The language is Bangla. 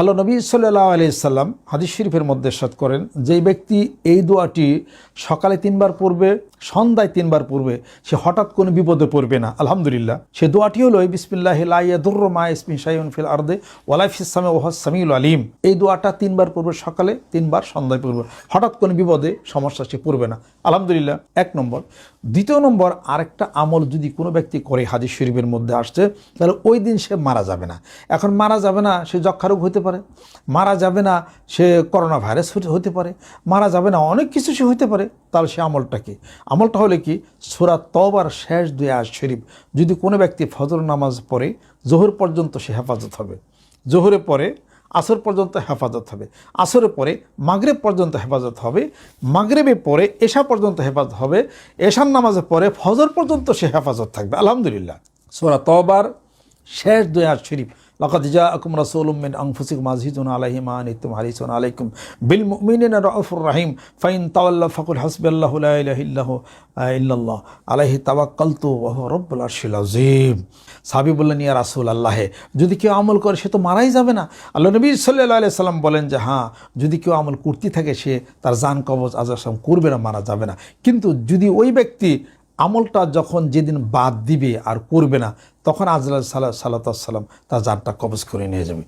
আল্লাহ নবী সাল্লাহ আলাইসাল্লাম হাদিস শরীফের মধ্যে সাত করেন যেই ব্যক্তি এই দোয়াটি সকালে তিনবার পড়বে, সন্ধ্যায় তিনবার পড়বে, সে হঠাৎ কোনো বিপদে পড়বে না। আলহামদুলিল্লাহ, সে দোয়াটি হলো বিসমিল্লাহ লাইয়াদুর মা ইসমি সাইন ফিল আর্দে ওয়ালাইফ ইসলামে ওহ সামিউল আলিম। এই দোয়াটা তিনবার পড়বে সকালে, তিনবার সন্ধ্যায় পড়বে। হঠাৎ কোনো বিপদে, সমস্যা, সে পড়বে না। আলহামদুলিল্লাহ, এক নম্বর। দ্বিতীয় নম্বর, আরেকটা আমল যদি কোনো ব্যক্তি করে হাদিস শরীফের মধ্যে আসছে, তাহলে ওই দিন সে মারা যাবে না। এখন মারা যাবে না, সে যক্ষা রোগ হতে পারে মারা যাবে না, সে করোনা ভাইরাস হতে- পারে। মারা যাবে না, অনেক কিছু সে হতে পারে। তাহলে সে আমলটা কি? আমলটা হলে কি? সুরা তবার শেষ দুই আয়াত শরীফ। যদি কোনো ব্যক্তি ফজর নামাজ পড়ে, জোহর পর্যন্ত সে হেফাজত হবে। জোহরে পরে আসর পর্যন্ত হেফাজত হবে। আসরে পরে মাগরেব পর্যন্ত হেফাজত হবে। মাগরেবে পরে এশা পর্যন্ত হেফাজত হবে। এশার নামাজে পরে ফজর পর্যন্ত সে হেফাজত থাকবে। আলহামদুলিল্লাহ। সোরা তবার শেষ আয়াত শরীফ। লাকাদ জাআকুম রাসূলুম মিন আনফুসিকুম আজিজুন আলাইহি মা আনিতুম হারিসুন আলাইকুম। বিল মুমিনিনা রাউফুর রাহিম, ফাইন তাওয়াল্লাউ ফাকুল ইলাহা ইল্লাহু আলাইহি তাওয়াক্কালতু ওয়া হুয়া রাব্বুল আরশিল আযীম। সাহাবী বললেন, ইয়া রাসূলুল্লাহ, যদি কেউ আমল করে সে তো মারাই যাবে না। আল্লাহ নবী আলাইহি সাল্লাম বলেন যে হ্যাঁ যদি কেউ আমল করতে থাকে সে, তার জান কবজ আজাম করবে না, মারা যাবে না। কিন্তু যদি ওই ব্যক্তি আমলটা যখন যেদিন বাদ দিবে আর করবে না, তখন আজলাল সাল্লাহ সাল্লাম তার জানটা কবজ করে নিয়ে যাবে।